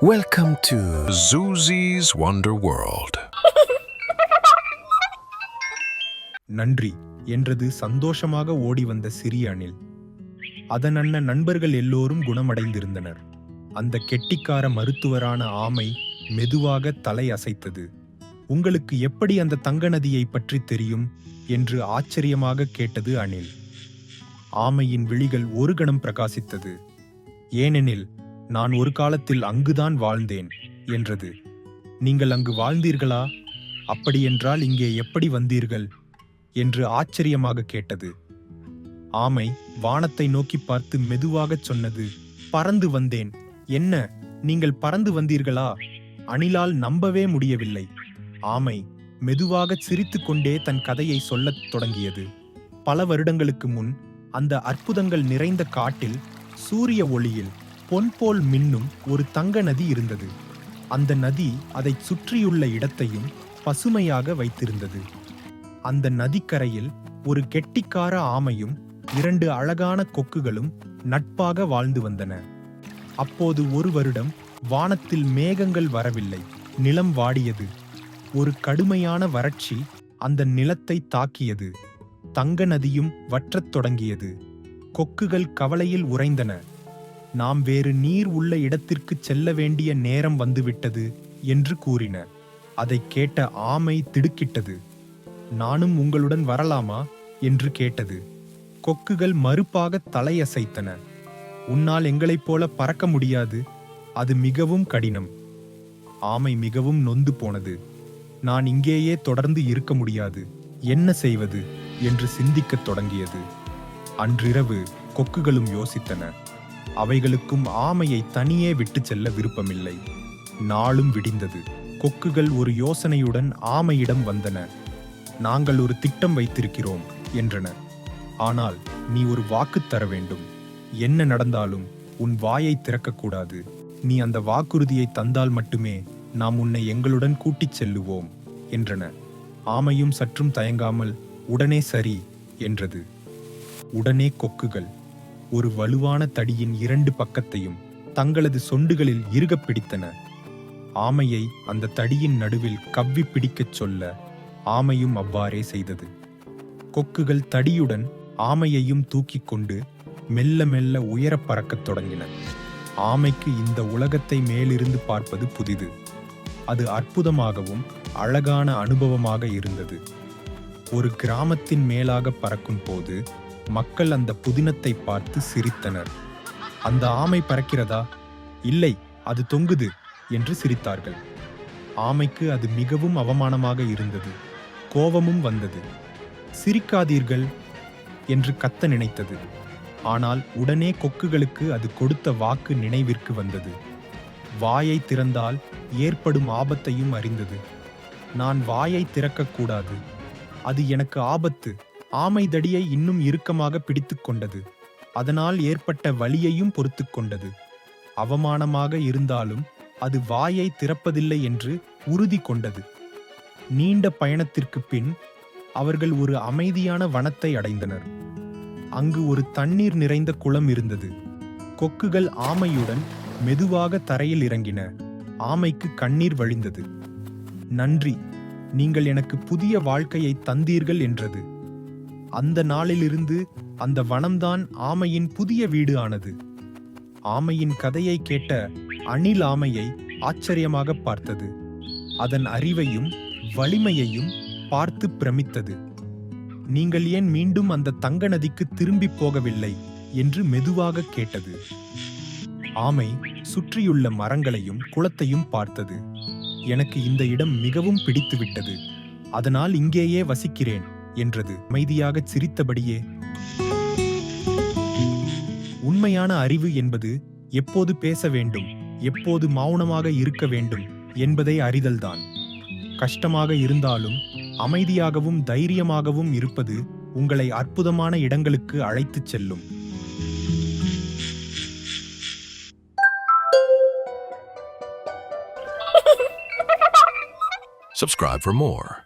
Welcome to Zuzi's Wonder World. நன்றி. என்றது சந்தோஷமாக ஓடி வந்த சிறிய அணில். அதன் அண்ண நண்பர்கள் எல்லோரும் குணமடைந்திருந்தனர். அந்த கெட்டிக்கார மருத்துவரான ஆமை மெதுவாக தலை அசைத்தது. உங்களுக்கு எப்படி அந்த தங்க நதியை பற்றி தெரியும்? என்று ஆச்சரியமாக கேட்டது அணில். ஆமையின் விழிகள் ஒரு கணம் பிரகாசித்தது. ஏனெனில் நான் ஒரு காலத்தில் அங்குதான் வாழ்ந்தேன் என்றது. நீங்கள் அங்கு வாழ்ந்தீர்களா? அப்படியென்றால் இங்கே எப்படி வந்தீர்கள்? என்று ஆச்சரியமாக கேட்டது. ஆமை வானத்தை நோக்கி பார்த்து மெதுவாகச் சொன்னது பறந்து வந்தேன். என்ன நீங்கள் பறந்து வந்தீர்களா? அணிலால் நம்பவே முடியவில்லை. ஆமை மெதுவாக சிரித்துக்கொண்டே தன் கதையை சொல்லத் தொடங்கியது. பல வருடங்களுக்கு முன் அந்த அற்புதங்கள் நிறைந்த காட்டில் சூரிய ஒளியில் பொன் போல் மின்னும் ஒரு தங்க நதி இருந்தது. அந்த நதி அதைச் சுற்றியுள்ள இடத்தையும் பசுமையாக வைத்திருந்தது. அந்த நதிக்கரையில் ஒரு கெட்டிக்கார ஆமையும் இரண்டு அழகான கொக்குகளும் நட்பாக வாழ்ந்து வந்தன. அப்போது ஒரு வருடம் வானத்தில் மேகங்கள் வரவில்லை நிலம் வாடியது. ஒரு கடுமையான வறட்சி அந்த நிலத்தை தாக்கியது. தங்க நதியும் வற்றத் தொடங்கியது. கொக்குகள் கவலையில் உறைந்தன. நாம் வேறு நீர் உள்ள இடத்திற்கு செல்ல வேண்டிய நேரம் வந்துவிட்டது என்று கூறின அதைக் கேட்ட ஆமை திடுக்கிட்டது. நானும் உங்களுடன் வரலாமா? என்று கேட்டது. கொக்குகள் மறுப்பாக தலையசைத்தன. உன்னால் எங்களைப் போல பறக்க முடியாது. அது மிகவும் கடினம். ஆமை மிகவும் நொந்து போனது. நான் இங்கேயே தொடர்ந்து இருக்க முடியாது. என்ன செய்வது? என்று சிந்திக்கத் தொடங்கியது. அன்றிரவு கொக்குகளும் யோசித்தன. அவைகளுக்கும் ஆமையை தனியே விட்டுச் செல்ல விருப்பமில்லை. நாளும் விடிந்தது. கொக்குகள் ஒரு யோசனையுடன் ஆமையிடம் வந்தன. நாங்கள் ஒரு திட்டம் வைத்திருக்கிறோம் என்றன. ஆனால் நீ ஒரு வாக்கு தர வேண்டும். என்ன நடந்தாலும் உன் வாயை திறக்கக்கூடாது. நீ அந்த வாக்குறுதியை தந்தால் மட்டுமே நாம் உன்னை எங்களுடன் கூட்டிச் செல்லுவோம் என்றன. ஆமையும் சற்றும் தயங்காமல் உடனே சரி என்றது. உடனே கொக்குகள் ஒரு வலுவான தடியின் இரண்டு பக்கத்தையும் தங்களது சொண்டுகளில் இறுகப் பிடித்தன. ஆமையை அந்த தடியின் நடுவில் கவ்வி பிடிக்கச் சொல்ல ஆமையும் அவ்வாறே செய்தது. கொக்குகள் தடியுடன் ஆமையையும் தூக்கிக் கொண்டு மெல்ல மெல்ல உயரப் பறக்கத் தொடங்கின. ஆமைக்கு இந்த உலகத்தை மேலிருந்து பார்ப்பது புதிது. அது அற்புதமாகவும் அழகான அனுபவமாக இருந்தது. ஒரு கிராமத்தின் மேலாக பறக்கும் போது மக்கள் அந்த புதினத்தை பார்த்து சிரித்தனர். அந்த ஆமை பறக்கிறதா? இல்லை அது தொங்குது என்று சிரித்தார்கள். ஆமைக்கு அது மிகவும் அவமானமாக இருந்தது. கோபமும் வந்தது. சிரிக்காதீர்கள் என்று கத்த நினைத்தது. ஆனால் உடனே கொக்குகளுக்கு அது கொடுத்த வாக்கு நினைவிற்கு வந்தது. வாயை திறந்தால் ஏற்படும் ஆபத்தையும் அறிந்தது. நான் வாயை திறக்கக்கூடாது. அது எனக்கு ஆபத்து ஆமை தடியை இன்னும் இறுக்கமாக பிடித்து கொண்டது அதனால் ஏற்பட்ட வலியையும் பொறுத்து கொண்டது அவமானமாக இருந்தாலும் அது வாயை திறப்பதில்லை என்று உறுதி கொண்டது. நீண்ட பயணத்திற்கு பின் அவர்கள் ஒரு அமைதியான வனத்தை அடைந்தனர். அங்கு ஒரு தண்ணீர் நிறைந்த குளம் இருந்தது. கொக்குகள் ஆமையுடன் மெதுவாக தரையில் இறங்கின. ஆமைக்கு கண்ணீர் வழிந்தது. நன்றி. நீங்கள் எனக்கு புதிய வாழ்க்கையை தந்தீர்கள் என்றது. அந்த நாளிலிருந்து அந்த வனம்தான் ஆமையின் புதிய வீடு ஆனது ஆமையின் கதையை கேட்ட அணில் ஆமையை ஆச்சரியமாக பார்த்தது. அதன் அறிவையும் வலிமையையும் பார்த்து பிரமித்தது. நீங்கள் ஏன் மீண்டும் அந்த தங்க நதிக்கு திரும்பி போகவில்லை? என்று மெதுவாக கேட்டது. ஆமை சுற்றியுள்ள மரங்களையும் குளத்தையும் பார்த்தது. எனக்கு இந்த இடம் மிகவும் பிடித்துவிட்டது. அதனால் இங்கேயே வசிக்கிறேன். என்றது. அமைதியாகச் சிரித்தபடியே உண்மையான அறிவு என்பது எப்போது பேச வேண்டும் எப்போது மௌனமாக இருக்க வேண்டும் என்பதை அறிதல்தான். கஷ்டமாக இருந்தாலும் அமைதியாகவும் தைரியமாகவும் இருப்பது உங்களை அற்புதமான இடங்களுக்கு அழைத்துச் செல்லும். Subscribe for more.